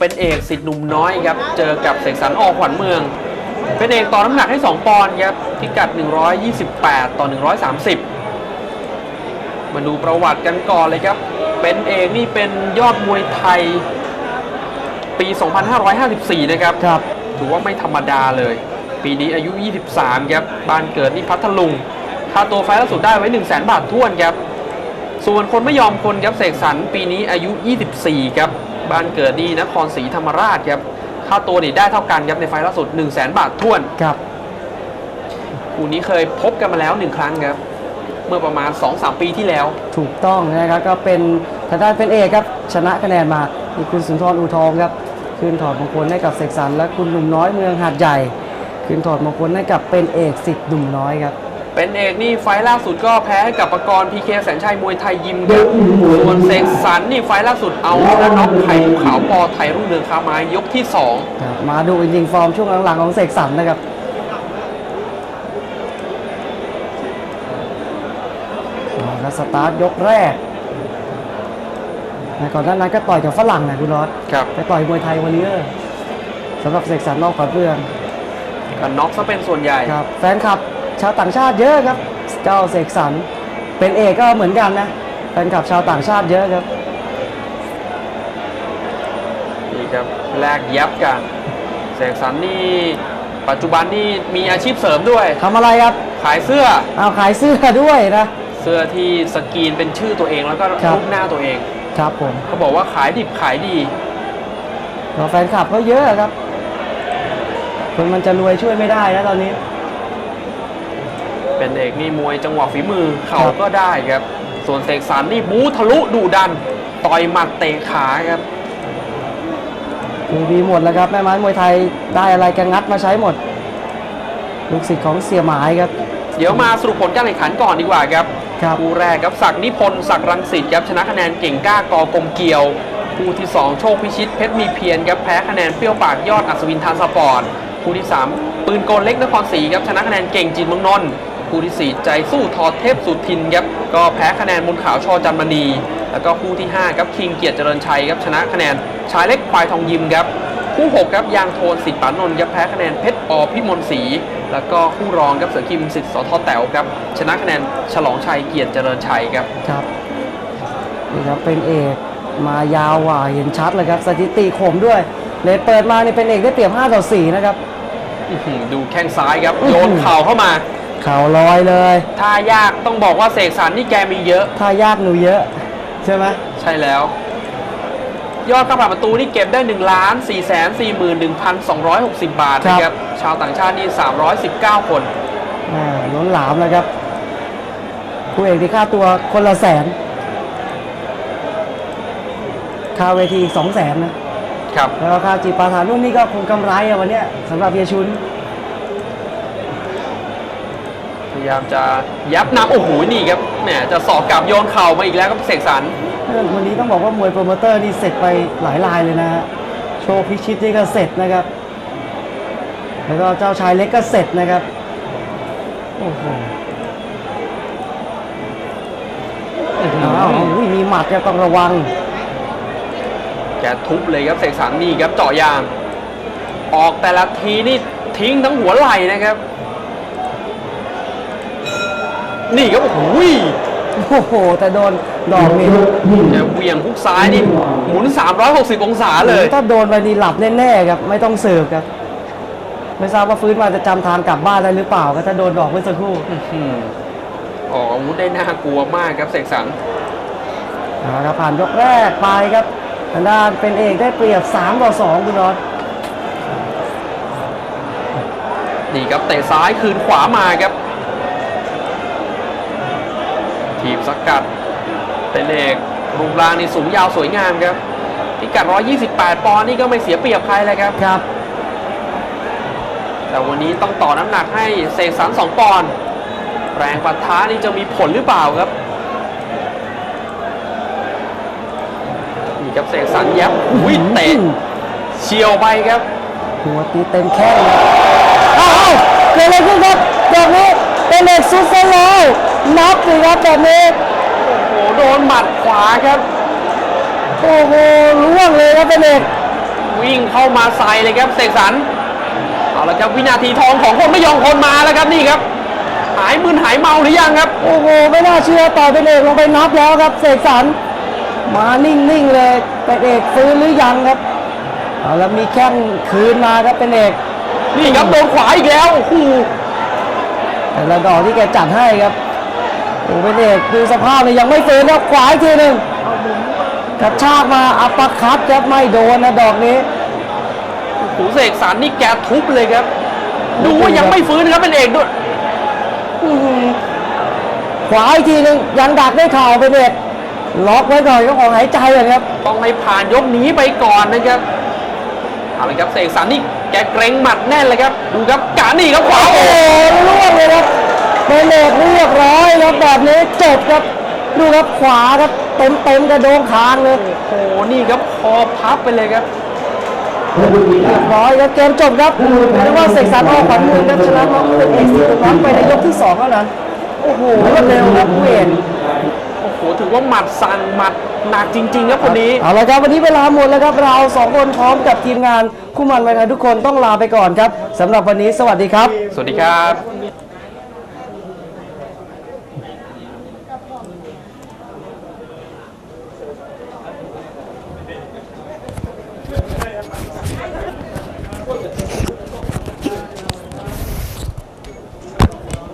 เป็นเอกสิทธิ์หนุ่มน้อยครับ เจอกับเสกสรรออกขวัญเมือง เป็นเอกต่อน้ำหนักให้ 2 ปอนด์ครับพิกัด 128 ต่อ 130 มาดูประวัติกันก่อนเลยครับ เป็นเอกนี่เป็นยอดมวยไทยปี 2554 นะครับครับ ถือว่าไม่ธรรมดาเลย ปีนี้อายุ 23 ครับ บ้านเกิดที่พัทลุงค่าตัวไฟล์ล่าสุดได้ไว้ 1 0 0 0 0แบาทท้วนครับ ส่วนคนไม่ยอมคนครับเสกสรรปีนี้อายุ 24 ครับ บ้านเกิดที่นครศรีธรรมราชครับค่าตัวนี่ได้เท่ากันครับในไฟล์ล่าสุด 1 0 0 0 0แบาทท้วนครับคู่นี้เคยพบกันมาแล้ว1ครั้งครับ เมื่อประมาณ 2-3 ปีที่แล้ว ถูกต้องนะครับก็เป็นทางด้านเป็นเอกครับ ชนะคะแนนมามีคุณสุนทรอูทองครับคืนถอดมงคลให้กับเสกสรรและคุณหนุ่มน้อยเมืองหาดใหญ่คืนถอดมงคลให้กับเป็นเอกสิทธิ์หนุ่มน้อยครับ เป็นเอกนี่ไฟล์ล่าสุดก็แพ้ให้กับประกรณ์พีเคแสนชัยมวยไทยยิมครับส่วนเสกสรรนี่ไฟล์ล่าสุดเอาและน็อกไข่ภูเขาปอไทยรุ่งเรืองค้าไม้ยกที่2ครับมาดูจริงๆฟอร์มช่วงหลังๆของเสกสรรนะครับอ่าแล้วสตาร์ทยกแรกนะก่อนหน้านั้นก็ต่อยกับฝรั่งนะคุณรอสครับไปต่อยมวยไทยวันนี้สำหรับเสกสรรนอกขอดเพื่องก็น็อกซะเป็นส่วนใหญ่ครับแฟนคลับ ชาวต่างชาติเยอะครับ เจ้าเสกสรรเป็นเอกก็เหมือนกันนะแฟนคลับชาวต่างชาติเยอะครับนี่ครับแลกยับกันเสกสรรนี่ปัจจุบันนี่มีอาชีพเสริมด้วยทำอะไรครับ ขายเสื้อเอาขายเสื้อด้วยนะเสื้อที่สกรีนเป็นชื่อตัวเองแล้วก็ครับรูปหน้าตัวเอง ครับผมเขาบอกว่าขายดิบขายดีเราแฟนคลับเขาเยอะครับ คนมันจะรวยช่วยไม่ได้นะตอนนี้ เป็นเอกนี่มวยจังหวะฝีมือเข่าครับก็ได้ครับ ส่วนเสกสรรนี่บูทะลุดุดัน ต่อยหมัดเตะขาครับมีดีหมดแล้วครับแม่ไม้มวยไทยได้อะไรกันงัดมาใช้หมด ลูกศิษย์ของเสียหมายครับ เดี๋ยวมาสรุปผลการแข่งขันก่อนดีกว่าครับครับคู่แรกครับศักดิ์นิพนธ์ศักดิ์รังสิตครับชนะคะแนนเก่งกล้ากอกลมเกลียวคู่ที่ 2 โชคพิชิตเพชรมีเพียรครับแพ้คะแนนเปรี้ยวปากยอดอัศวินทานสปอร์ตคู่ที่ 3 ปืนโกลเล็กนครศรีครับชนะคะแนนเก่งจินเมืองนนท์ คู่ทีสี่ 4 ใจสู้ทอเทพสุทินครับก็แพ้คะแนนมนขาวชอจันมณี แล้วก็คู่ที่5ครับคิงเกียรติเจริญชัยครับชนะคะแนนชายเล็กควายทองยิมครับคู่6ครับยางโทนสิทธิ์ปานนท์ครับแพ้คะแนนเพชรอพิมลศรีแล้วก็คู่รองครับเสือคิมสิทธิ์สทแต๋วครับชนะคะแนนฉลองชัยเกียรติเจริญชัยครับครับนี่ครับเป็นเอกมายาวกว่าเห็นชัดเลยครับสถิติข่มด้วยเลยเปิดมานี่เป็นเอกได้เปรียบ5ต่อ4นะครับอื้อหือดูแข้งซ้ายครับโยนเข่าเข้ามา เข่าลอยเลยท่ายากต้องบอกว่าเสกสรรนี่แกมีเยอะถ้ายากหนูเยอะ ใช่ไหมใช่แล้ว ยอดกำลังประตูนี่เก็บได้1ล้าน4 4 1 2 6 0บาทนะครับ ชาวต่างชาตินี่319คนอ่าล้นหลามเลยครับคู่เอกที่ค่าตัวคนละแสนค่าเวทีอีกสองแสนนะครับ แล้วก็ค่าจีบปาถานุ่มนี่ก็คงกำไรอะวันเนี้ยสำหรับเฮียชุน พยายามจะยับนำโอ้โหนี่ครับแหมจะสอกกลับโยนเข่ามาอีกแล้วครับเสกสรรเออวันนี้ต้องบอกว่ามวยโปรโมเตอร์นี่เสร็จไปหลายรายเลยนะฮะโชว์พิชิตนี่ก็เสร็จนะครับ แล้วก็เจ้าชายเล็กก็เสร็จนะครับโอ้โหอ้าวอุ้ยมีหมัดครับต้องระวังแกทุบเลยครับเสกสรรนี่ครับเจาะยาง ออกแต่ละทีนี่ทิ้งทั้งหัวไหล่นะครับ นี่ครับโอ้โหโอ้โหแต่โดนดอกนี้เดี๋ยวเหวี่ยงฮุกซ้ายนี่หมุน 360 องศาเลย ถ้าโดนไปนี่หลับแน่ๆครับ ไม่ต้องเสิร์ฟครับ ไม่ทราบว่าฟื้นมาจะจำทางกลับบ้านได้หรือเปล่าก็ถ้าโดนดอกเมื่อสักครู่อืมออกอาวุธได้น่ากลัวมากครับเสกสรรเอาละครับผ่านยกแรกไปครับทางด้านเป็นเอกได้เปรียบ 3 ต่อ 2 คุณรอดนี่ครับเตะซ้ายคืนขวามาครับ ทีมสกัดเป็นเอกรูปร่างนี่สูงยาวสวยงามครับพิกัด 128 ปอนด์นี่ก็ไม่เสียเปรียบใครเลยครับครับ แต่วันนี้ต้องต่อน้ำหนักให้เสกสรร2ปอนด์แรงปัท้านี่จะมีผลหรือเปล่าครับนี่ครับเสกสรรแยับอุ้ยเตะเฉียวไปครับ หัวตีเต็มแข้งครับอ้าวเกิดอะไรขึ้นครับแบบนี้เป็นเอกซุดซะแล้ว นับสิครับแบบนี้ โอ้โหโดนหมัดขวาครับ โอ้โหล่วงเลยครับเป็นเอกวิ่งเข้ามาใส่เลยครับเสกสรรเอาละครับวินาทีทองของคนไม่ยอมคนมาแล้วครับนี่ครับ หายมึนหายเมาหรือยังครับ โอ้โหไม่น่าเชื่อต่อยเป็นเอกลงไปนับแล้วครับเสกสรรมานิ่งๆเลยเป็นเอกฟื้นหรือยังครับเอาแล้วมีแข้งคืนมาครับเป็นเอกนี่ครับโดนขวาอีกแล้วโอ้โหแต่ละดอกที่แกจัดให้ครับโอ้เป็นเอกดูสภาพเลยยังไม่ฟื้นครับขวาอีกทีหนึ่งกระชากมาอัปเปอร์คัตครับไม่โดนนะดอกนี้โอ้โหเสกสรรนี่แกทุบเลยครับ ดูว่ายังไม่ฟื้นครับเป็นเอกด้วยอื้อหือขวาอีกทีหนึ่งยังดักได้เข่าวเป็นเอกล็อกไว้ก่อนก็ของหายใจเลยครับต้องให้ผ่านยกนี้ไปก่อนนะครับเอาละครับเสกสรรนี่แกเกรงหมัดแน่นเลยครับ ดูครับกานี่ครับขวาโอ้โอ้โหล่วงเลยครับ เป็นเอกเรียบร้อยครับแบบนี้จบครับดูครับขวาครับเต็มเต็มๆกระโดงคางเลยโหนี่ครับคอพับไปเลยครับเรียบร้อยครับเกมจบครับเรียกว่าเสกสรรออกขวัญเมืองครับชนะน็อกเป็นเอกสิทธิ์น็อกไปในยกที่สองเท่านั้นโอ้โหรวดเร็วครับผู้เอกโอ้โหถือว่าหมัดสั่นหมัดหนักจริง ๆ ครับคนนี้เอาละครับวันนี้เวลาหมดแล้วครับเราสองคนพร้อมกับทีมงานคู่มันไว้ทุกคนต้องลาไปก่อนครับสำหรับวันนี้สวัสดีครับ สวัสดีครับ